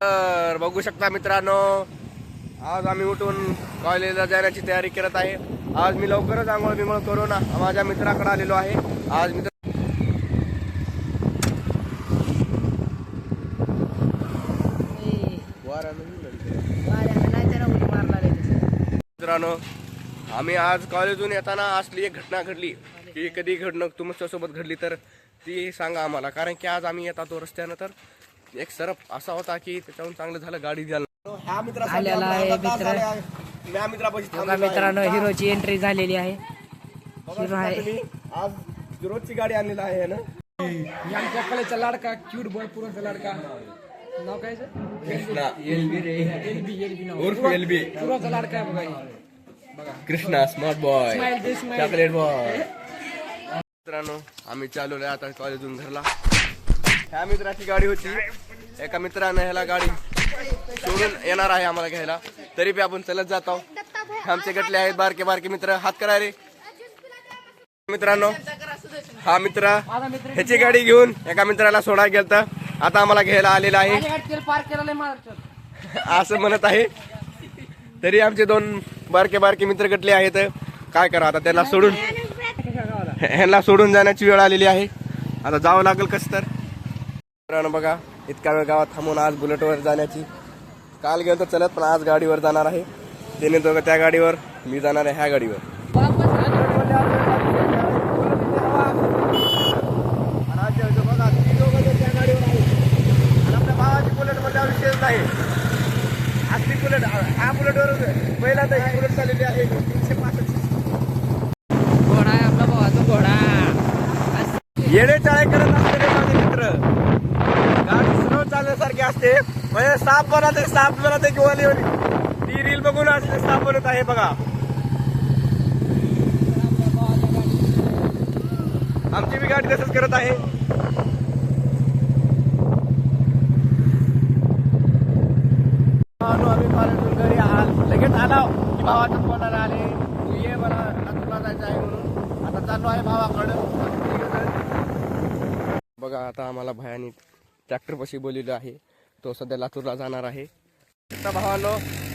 तर बघू शकता मित्रांनो आज आम्ही उठून कॉलेजला जाण्याची तयारी करत आहे. आज मी लवकरच आंघोळ बिंघोळ करून माझ्या मित्राकडे आलेलो आहे. आज मित्र मित्रांनो आम्ही आज कॉलेजून येताना असली एक घटना घडली की कधी घडणं तुमच्यासोबत घडली तर ती सांगा आम्हाला. कारण की आज आम्ही येतात रस्त्यानं तर एक सरप असा होता की त्याच्याहून चांगलं झालं गाडी द्यायला ह्या मित्रासाठी आलेला आहे तास मित्र. आले आहे. या मित्रापाशी बघा थांबलेलो आहे. मित्रांनो हिरोची एंट्री झालेली आहे बघा हिरो आहे. तुम्ही आज रोजची गाडी आणलेला आहे ना आमच्या कलेचा लाडका क्यूट बॉय पुरणचा लाडका नाव काय कृष्णा एलबी एलबी नाव उर्फ एलबी पुराचा लाडका आहे बघा हे. कृष्णा स्मार्ट बॉय Smile दे, smile. चॉकलेट बॉय मित्रांनो आम्ही चालवलो आता कॉलेजून घरला ह्या मित्राची गाडी होती. एका मित्रानं ह्याला गाडी सोडून येणार आहे आम्हाला घ्यायला. तरी बी आपण चलत जात आहोत. आमचे गटले आहेत बारके बारके मित्र. हात करा रे. मित्रांनो हा मित्र ह्याची गाडी घेऊन एका मित्राला सोडायला गेलता. आता आम्हाला घ्यायला आलेला आहे. असं म्हणत आहे. तरी आमचे दोन बारके बारके मित्र गटले आहेत. काय करा आता त्यांना सोडून ह्यांना सोडून जाण्याची वेळ आलेली आहे. आता जावं लागेल कसं तर. मित्रांनो बघा इतका वेळ गावात थांबून आज बुलेटवर जाण्याची काल गेलो तर चलत पण आज गाडीवर जाणार आहे त्याने दोघं त्या गाडीवर मी जाणार आहे ह्या गाडीवर आणि त्या गाडीवर आहेत. आपल्या भावाची बुलेटमध्ये विषयच बुलेट ह्या बुलेटवर पहिल्यांदा ही बुलेट चाललेली आहे तीनशे पासष्ट घोडा आहे आपला भावाचा घोडा येणे चाळे करत असलेले माझे मित्र गाडी स्लो चालण्यासारखी असते. म्हणजे साप बनवते साप बनवते किंवा लिहिली ती रील बघून असते साप बनवत आहे बघा. आमची मी गाडी तसंच करत आहे. आम्ही कॉलेजून घरी लगेच आलो की भावाच्या फोनाला आले. तू ये मला जायचं आहे म्हणून. आता चाललो आहे भावाकडं. बघा आता आम्हाला भयानी ट्रॅक्टर पशी बोललेलं आहे. तो सध्या लातूरला जाणार आहे. आता भावानो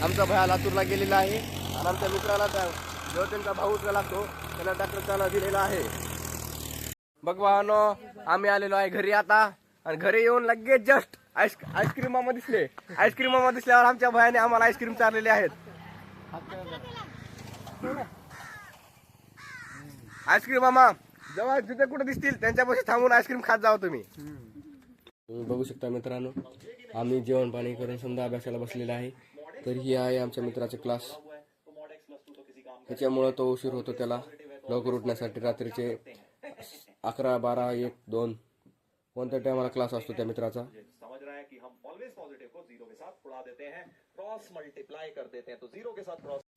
आमचा भया लातूरला गेलेला आहे. आणि आमच्या मित्राला त्या जो त्यांचा भाऊ लागतो त्याला डॉक्टर चालवा दिलेला आहे. बघ भावानो आम्ही आलेलो आहे घरी आता. आणि घरी येऊन लगेच जस्ट आईस आईस्क्रीम मामा दिसले. आईस्क्रीम मामा दिसल्यावर आमच्या भयाने आम्हाला आईस्क्रीम चाललेले आहेत. आईस्क्रीम मामा जेव्हा जिथे कुठे दिसतील त्यांच्यापाशी थांबून आईस्क्रीम खात जावं तुम्ही. तुम्ही बघू शकता मित्रांनो आम्ही जेवण पाणी करून समजा अभ्यासाला बसलेला आहे. तर ही आहे आमच्या मित्राचे क्लास त्याच्यामुळं तो उशीर होतो त्याला. लवकर उठण्यासाठी रात्रीचे अकरा बारा एक दोन. कोणत्या टायमाला क्लास असतो त्या मित्राचा?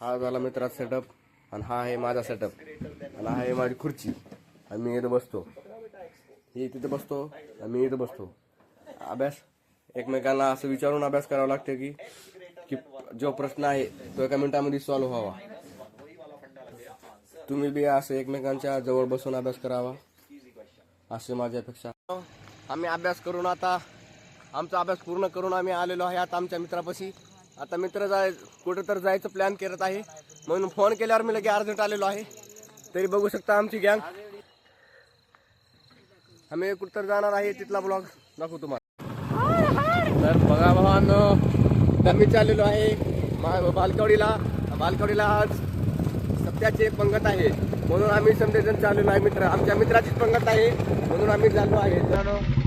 हा झाला मित्राचा सेटअप आणि हा आहे माझा सेटअप आणि हा आहे माझी खुर्ची. आणि मी इथं बसतो. ही तिथं बसतो. आणि मी इथं बसतो. अभ्यास. एकमेकांना असं विचारून अभ्यास करावा लागतो की की जो प्रश्न आहे तो एका मिनिटामध्ये सॉल्व्ह व्हावा. तुम्ही बी असं एकमेकांच्या जवळ बसून अभ्यास करावा. असे माझी अपेक्षा. आम्ही अभ्यास करून आता आमचा अभ्यास पूर्ण करून आम्ही आलेलो आहे आता आमच्या मित्रापाशी. आता मित्र जाय कुठं तर जायचं प्लॅन करत आहे. म्हणून फोन केल्यावर मी लगे अर्जंट आलेलो आहे. तरी बघू शकता आमची गँग आम्ही कुठं तर जाणार आहे तिथला ब्लॉग दाखवू तुम्हाला. तर बघा भावांनो आम्ही चाललेलो आहे मा- बालकवडीला. बालकवडीला आज सत्याची एक पंगत आहे. म्हणून आम्ही समजेजण चाललेलो आहे मित्र. आमच्या मित्राचीच पंगत आहे. म्हणून आम्ही चाललो आहे. मित्रांनो,